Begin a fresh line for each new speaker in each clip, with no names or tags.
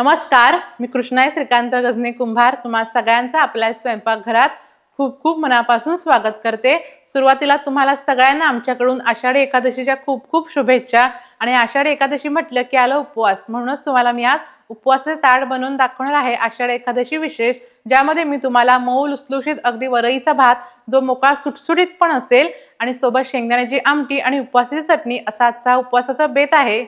नमस्कार मी कृष्णाई श्रीकांत गजने कुंभार. तुम्हा सगळ्यांचं आपल्या स्वयंपाकघरात खूप खूप मनापासून स्वागत करते. सुरुवातीला तुम्हाला सगळ्यांना आमच्याकडून आषाढी एकादशीच्या खूप खूप शुभेच्छा आणि आषाढी एकादशी म्हटलं की आलं उपवास. म्हणूनच तुम्हाला मी आज उपवासाचे ताट बनवून दाखवणार आहे आषाढी एकादशी विशेष ज्यामध्ये मी तुम्हाला मऊ लुसलुशीत अगदी वरईचा भात जो मोकळा सुटसुटीत पण असेल आणि सोबत शेंगदाण्याची आमटी आणि उपवासाची चटणी असा आजचा उपवासाचा बेत आहे.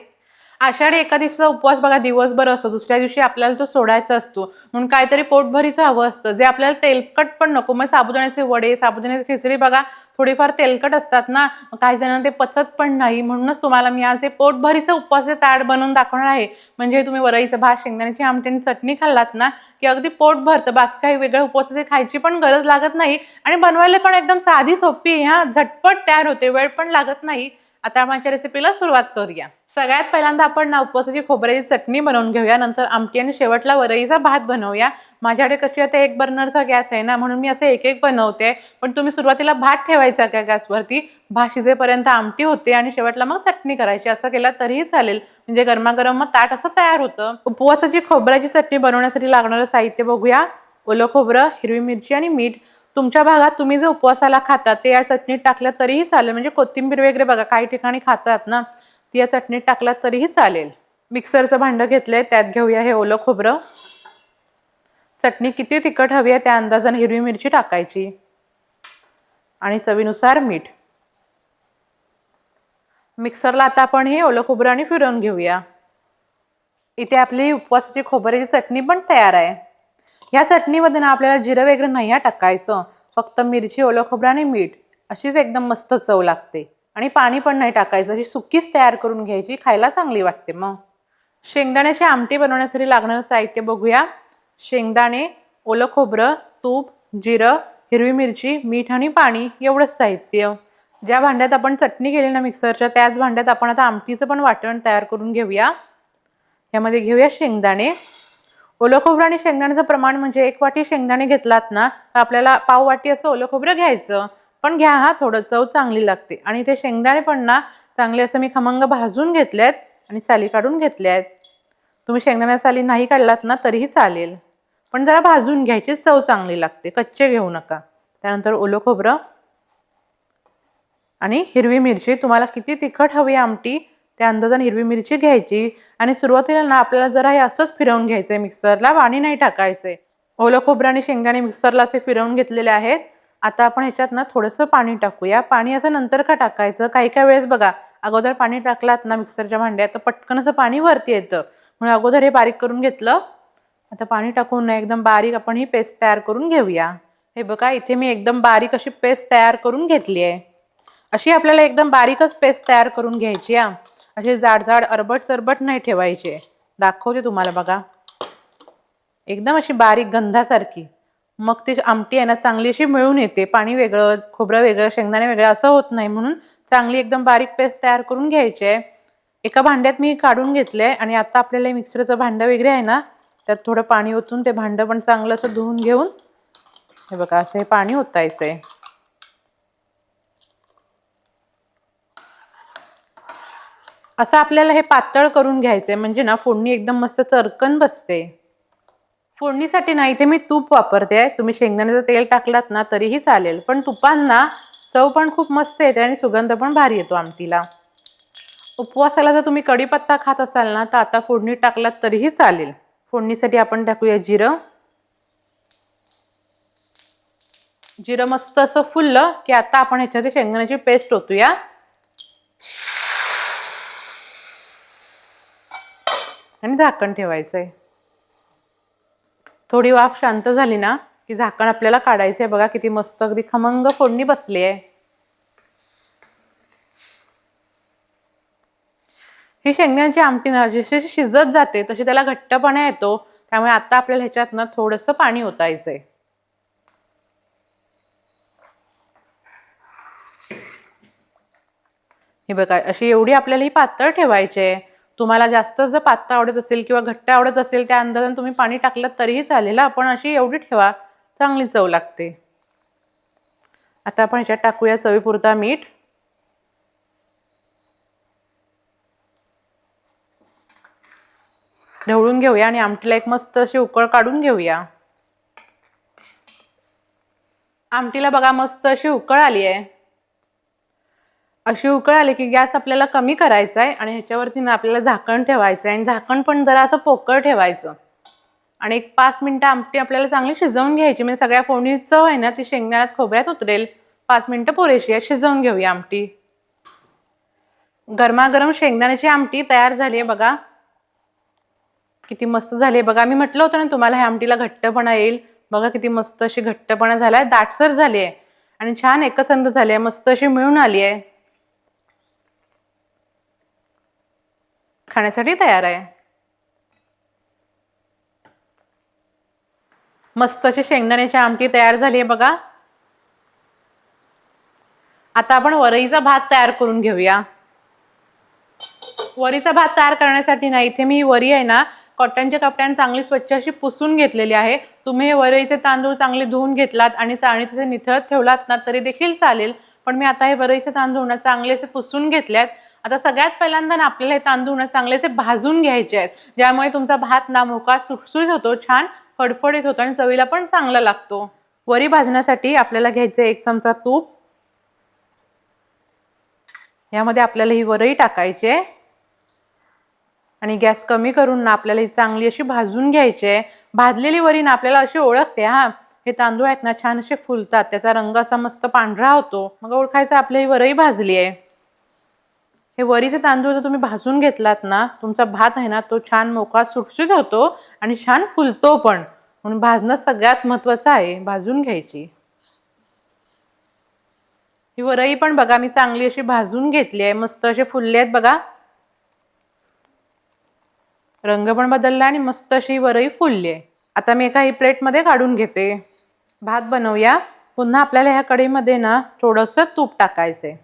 आषाढी एकादशीचा उपवास बघा दिवसभर असतो. दुसऱ्या दिवशी आपल्याला तो सोडायचा असतो. म्हणून काहीतरी पोटभरीचं हवं असतं. जे आपल्याला तेलकट पण नको. मग साबुदाण्याचे वडे साबुदाण्याची खिचडी बघा थोडीफार तेलकट असतात ना काही जणांना ते पचत पण नाही. म्हणूनच तुम्हाला मी आज हे पोटभरीचं उपवासचे ताट बनवून दाखवणार आहे. म्हणजे तुम्ही वरईचं भात शेंगदाण्याची आमटी आणि चटणी खाल्लात ना की अगदी पोट भरतं. बाकी काही वेगळ्या उपवासाचे खायची पण गरज लागत नाही. आणि बनवायला पण एकदम साधी सोपी आहे झटपट तयार होते. वेळ पण लागत नाही. आता माझ्या रेसिपीला सुरुवात करूया. सगळ्यात पहिल्यांदा आपण ना उपवासाची खोबऱ्याची चटणी बनवून घेऊया. नंतर आमटी आणि शेवटला वरईचा भात बनवूया. माझ्याकडे कशी आता एक बर्नरचा गॅस आहे ना म्हणून मी असं एक एक बनवते. पण तुम्ही सुरुवातीला भात ठेवायचा त्या गॅसवरती? भात शिजेपर्यंत आमटी होते आणि शेवटला मग चटणी करायची. असं केलं तरीही चालेल. म्हणजे गरमागरम मग ताट असं तयार होतं. उपवासाची खोबऱ्याची चटणी बनवण्यासाठी लागणारं साहित्य बघूया. ओलं खोबरं हिरवी मिरची आणि मीठ. तुमच्या भागात तुम्ही जे उपवासाला खातात ते या चटणीत टाकल्या तरीही चालेल. म्हणजे कोथिंबीर वगैरे बघा काही ठिकाणी खातात ना. ती या चटणीत टाकलात तरीही चालेल. मिक्सरचं भांडं घेतलंय त्यात घेऊया हे ओलं खोबरं. चटणी किती तिखट हवी आहे त्या अंदाजाने हिरवी मिरची टाकायची. आणि चवीनुसार मीठ. मिक्सरला आता आपण हे ओलं खोबरं आणि फिरवून घेऊया. इथे आपली उपवासाची खोबऱ्याची चटणी पण तयार आहे. ह्या चटणीमध्ये ना आपल्याला जिरं वगैरे नाही टाकायचं. फक्त मिरची ओलं खोबरं आणि मीठ. अशीच एकदम मस्त चव लागते. आणि पाणी पण नाही टाकायचं. अशी सुकीच तयार करून घ्यायची. खायला चांगली वाटते मग. शेंगदाण्याची आमटी बनवण्यासाठी लागणारं साहित्य बघूया. शेंगदाणे ओलं खोबरं तूप जिरं हिरवी मिरची मीठ आणि पाणी एवढंच साहित्य. ज्या भांड्यात आपण चटणी केली ना मिक्सरच्या त्याच भांड्यात आपण आता आमटीचं पण वाटण तयार करून घेऊया. यामध्ये घेऊया शेंगदाणे. ओलं खोबरं आणि शेंगदाण्याचं प्रमाण म्हणजे एक वाटी शेंगदाणे घेतलात ना तर आपल्याला पाव वाटी असं ओलं खोबरं घ्यायचं. पण घ्या हा थोडं चव चांगली लागते. आणि ते शेंगदाणे पण ना चांगले असं मी खमंग भाजून घेतले आहेत आणि साली काढून घेतले आहेत तुम्ही शेंगदाण्या साली नाही काढलात ना तरीही चालेल. पण जरा भाजून घ्यायची चव चांगली लागते. कच्चे घेऊ नका. त्यानंतर ओलं खोबरं आणि हिरवी मिरची. तुम्हाला किती तिखट हवी आमटी त्या अंदाजाने हिरवी मिरची घ्यायची. आणि सुरुवातीला ना आपल्याला जरा हे असंच फिरवून घ्यायचं आहे मिक्सरला पाणी नाही टाकायचं. आहे ओलं खोबरं आणि शेंगदाणे मिक्सरला असे फिरवून घेतलेले आहेत. आता आपण ह्याच्यात ना थोडंसं पाणी टाकूया पाणी असं नंतर का टाकायचं? काही काही वेळेस बघा अगोदर पाणी टाकलात ना मिक्सरच्या भांड्यात तर पटकन असं पाणी वरती येतं. म्हणून अगोदर हे बारीक करून घेतलं. आता पाणी टाकून ना एकदम बारीक आपण ही पेस्ट तयार करून घेऊया. हे बघा इथे मी एकदम बारीक अशी पेस्ट तयार करून घेतली आहे. अशी आपल्याला एकदम बारीकच पेस्ट तयार करून घ्यायची हा. असे जाड जाड अरबट चरबट नाही ठेवायचे. दाखवते तुम्हाला बघा. एकदम अशी बारीक गंधासारखी. मग ती आमटी आहे ना चांगली अशी मिळून येते. पाणी वेगळं खोबरं वेगळं शेंगदाणे वेगळं असं होत नाही. म्हणून चांगली एकदम बारीक पेस्ट तयार करून घ्यायची आहे. एका भांड्यात मी काढून घेतले आणि आता आपल्याला मिक्सरचं भांडं वगैरे आहे ना त्यात थोडं पाणी ओतून ते भांडं पण चांगलं असं धुवून घेऊन हे बघा असं हे पाणी ओतायचं आहे असं आपल्याला हे पातळ करून घ्यायचं आहे म्हणजे ना फोडणी एकदम मस्त चरकन बसते. फोडणीसाठी नाही इथे मी तूप वापरते तुम्ही शेंगदाण्याचं तेल टाकलात ना तरीही चालेल. पण तुपांना चव पण खूप मस्त येते आणि सुगंध पण भारी येतो आमटीला. उपवासाला जर तुम्ही कढीपत्ता खात असाल ना तर आता फोडणी टाकलात तरीही चालेल. फोडणीसाठी आपण टाकूया जिरं. जिरं मस्त असं फुललं की आता आपण ह्याच्यामध्ये शेंगदाण्याची पेस्ट ओतूया. आणि झाकण ठेवायचं आहे थोडी वाफ शांत झाली ना की झाकण आपल्याला काढायचं आहे बघा किती मस्त अगदी खमंग फोडणी बसली आहे. ही शेंगांची आमटी ना जशी शिजत जाते तशी त्याला घट्टपणा येतो. त्यामुळे आता आपल्याला ह्याच्यात ना थोडंसं पाणी ओतायचंय. हे बघा अशी एवढी आपल्याला ही पातळ ठेवायची आहे. तुम्हाला जास्त जर पातळ आवडत असेल किंवा घट्ट आवडत असेल त्या अंदाजाने तुम्ही पाणी टाकलं तरीही चालेल. आपण अशी एवढी ठेवा चांगली चव लागते. आता आपण ह्याच्यात टाकूया चवीपुरता मीठ. ढवळून घेऊया आणि आमटीला एक मस्त अशी उकळ काढून घेऊया. आमटीला बघा मस्त अशी उकळ आली आहे अशी उकळ आली की गॅस आपल्याला कमी करायचा आहे आणि ह्याच्यावरती ना आपल्याला झाकण ठेवायचं आहे आणि झाकण पण जरा असं पोकळ ठेवायचं. आणि एक पाच मिनटं आमटी आपल्याला चांगली शिजवून घ्यायची म्हणजे सगळ्या फोडणी चव आहे ना ती शेंगदाण्यात खोबऱ्यात उतरेल. पाच मिनटं पुरेशी आहे शिजवून घेऊया आमटी. गरमागरम शेंगदाण्याची आमटी तयार झाली आहे बघा. किती मस्त झाली आहे बघा. मी म्हटलं होतं ना तुम्हाला ह्या आमटीला घट्टपणा येईल. बघा किती मस्त अशी घट्टपणा झाला आहे दाटसर झाली आहे आणि छान एकसंध झाली आहे. मस्त अशी मिळून आली आहे. खाण्यासाठी तयार आहे. मस्त अशी शेंगदाण्याची आमटी तयार झाली आहे बघा. आता आपण वरईचा भात तयार करून घेऊया. वरीचा भात तयार करण्यासाठी ना इथे मी वरी आहे ना कॉटनच्या कपड्याने चांगली स्वच्छ अशी पुसून घेतलेली आहे. तुम्ही हे वरईचे तांदूळ चांगले धुवून घेतलात आणि चाळणी तिथे निथळत ठेवलात ना तरी देखील चालेल. पण मी आता हे वरईचे तांदूळ ना चांगले असे पुसून घेतल्यात आता सगळ्यात पहिल्यांदा ना आपल्याला हे तांदूळ ना चांगले असे भाजून घ्यायचे आहेत. ज्यामुळे तुमचा भात ना मोका सुटसुट होतो छान फडफडीत होतो आणि चवीला पण चांगला लागतो. वरी भाजण्यासाठी आपल्याला घ्यायचं एक चमचा तूप. यामध्ये आपल्याला ही वरई टाकायची. आहे आणि गॅस कमी करून ना आपल्याला ही चांगली अशी भाजून घ्यायची आहे. भाजलेली वरी ना आपल्याला अशी ओळखते हा. हे तांदूळ आहेत ना छान असे फुलतात. त्याचा रंग असा मस्त पांढरा होतो. मग ओळखायचं आपली ही वरई भाजली आहे. हे वरीचे तांदूळ जर तुम्ही भाजून घेतलात ना तुमचा भात आहे ना तो छान मोकळा सुटसुट होतो आणि छान फुलतो पण. म्हणून भाजणं सगळ्यात महत्वाचं आहे भाजून घ्यायची. ही वरई पण बघा मी चांगली अशी भाजून घेतली आहे. मस्त असे फुलले आहेत बघा. रंग पण बदलला आणि मस्त अशी वरई फुलली आहे. आता मी एका ही प्लेटमध्ये काढून घेते. भात बनवूया. पुन्हा आपल्याला ह्या कढईमध्ये ना थोडंसं तूप टाकायचं आहे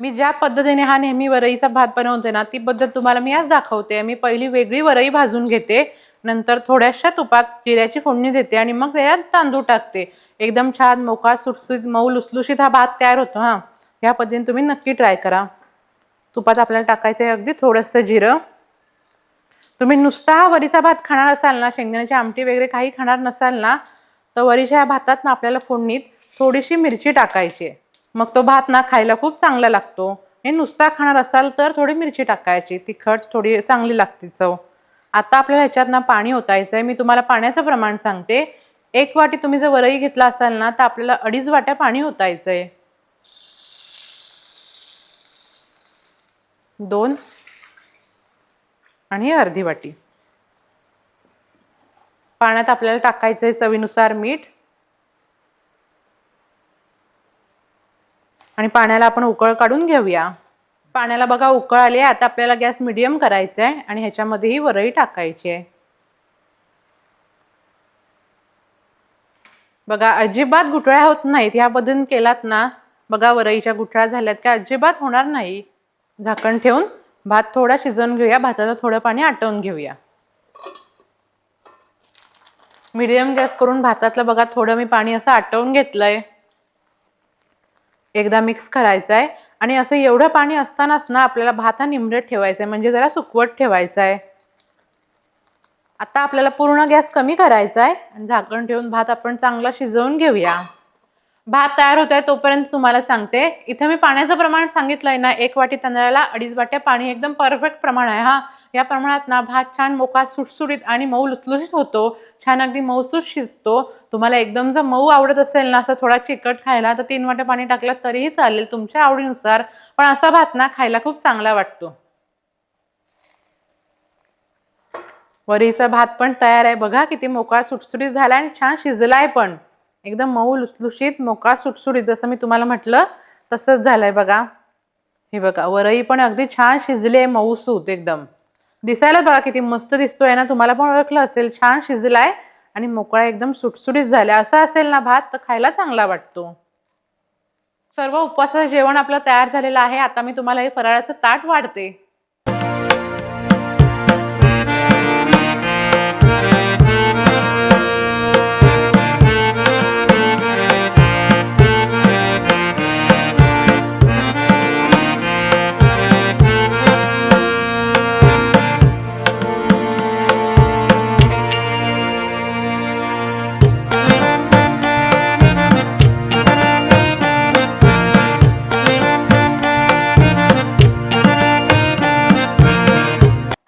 मी ज्या पद्धतीने हा नेहमी वरईचा भात बनवते ना ती पद्धत तुम्हाला मी आज दाखवते. मी पहिली वेगळी वरई भाजून घेते नंतर थोड्याशा तुपात जिऱ्याची फोडणी देते आणि मग त्याच्यात तांदूळ टाकते. एकदम छान मोका सुटसुट मऊ लुसलुशीत हा भात तयार होतो हां. ह्या पद्धतीने तुम्ही नक्की ट्राय करा. तुपात आपल्याला टाकायचं आहे अगदी थोडंसं जिरं. तुम्ही नुसता हा वरीचा भात खाणार असाल ना शेंगदाण्याची आमटी वगैरे काही खाणार नसाल ना तर वरीच्या ह्या भातात ना आपल्याला फोडणीत थोडीशी मिरची टाकायची आहे. मग तो भात ना खायला खूप चांगला लागतो. हे नुसता खाणार असाल तर थोडी मिरची टाकायची तिखट थोडी चांगली लागते चव. आता आपल्याला ह्याच्यात ना पाणी ओतायचं आहे मी तुम्हाला पाण्याचं प्रमाण सांगते. एक वाटी तुम्ही जर वरई घेतला असाल ना तर आपल्याला अडीच वाट्या पाणी ओतायचं आहे दोन आणि अर्धी वाटी. पाण्यात आपल्याला टाकायचं आहे चवीनुसार मीठ. आणि पाण्याला आपण उकळ काढून घेऊया. पाण्याला बघा उकळ आली आहे. आता आपल्याला गॅस मिडियम करायचा आहे आणि ह्याच्यामध्ये ही वरई टाकायची आहे. बघा अजिबात गुठळ्या होत नाहीत. ह्या पद्धतीने केलात ना बघा वरईच्या गुठळ्या झाल्यात का? अजिबात होणार नाही. झाकण ठेवून भात थोडा शिजवून घेऊया. भाताचं थोडं पाणी आटवून घेऊया. मीडियम गॅस करून भातातलं बघा थोडं मी पाणी असं आटवून घेतलंय. एकदा मिक्स करायचं आहे आणि असं एवढं पाणी असतानाच ना आपल्याला भात हा निमरट ठेवायचा आहे म्हणजे जरा सुकवट ठेवायचा आहे आता आपल्याला पूर्ण गॅस कमी करायचा आहे आणि झाकण ठेवून भात आपण चांगला शिजवून घेऊया. भात तयार होत आहे तोपर्यंत तुम्हाला सांगते. इथे मी पाण्याचं प्रमाण सांगितलंय ना एक वाटी तांदळाला अडीच वाट्या पाणी एकदम परफेक्ट प्रमाण आहे हा. या प्रमाणात ना भात छान मोका सुटसुटीत आणि मऊ लुसलुशीत होतो. छान अगदी मऊसूस शिजतो. तुम्हाला एकदम जर मऊ आवडत असेल ना असं थोडा चिकट खायला तर तीन वाट्या पाणी टाकलं तरीही चालेल तुमच्या आवडीनुसार. पण असा भात ना खायला खूप चांगला वाटतो. वरीचा भात पण तयार आहे. बघा किती मोकळा सुटसुटीत झाला आणि छान शिजला आहे पण. एकदम मऊ लुसलुशीत मोकळा सुटसुटीत जसं मी तुम्हाला म्हटलं तसंच झालंय बघा. हे बघा वरई पण अगदी छान शिजली आहे मऊसूत एकदम. दिसायला बघा किती मस्त दिसतोय ना तुम्हाला पण ओळखलं असेल छान शिजलाय आणि मोकळा एकदम सुटसुटीत झाला असा असेल ना भात तर खायला चांगला वाटतो. सर्व उपवासाचं जेवण आपलं तयार झालेलं आहे. आता मी तुम्हाला हे फराळाचं ताट वाढते.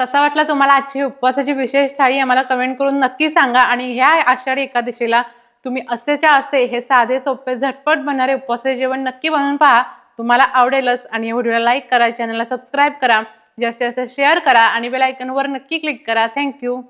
कसा वाटला तुम्हाला आजची उपवासाची विशेष थाळी आम्हाला कमेंट करून नक्की सांगा आणि ह्या आषाढी एकादशीला तुम्ही असेच्या असे हे साधे सोपे झटपट बनणारे उपवासाचे जेवण नक्की बनवून पहा. तुम्हाला आवडेलच आणि या व्हिडिओला लाईक करा चॅनलला सबस्क्राईब करा जास्तीत जास्त शेअर करा आणि बेल आयकनवर नक्की क्लिक करा. थँक्यू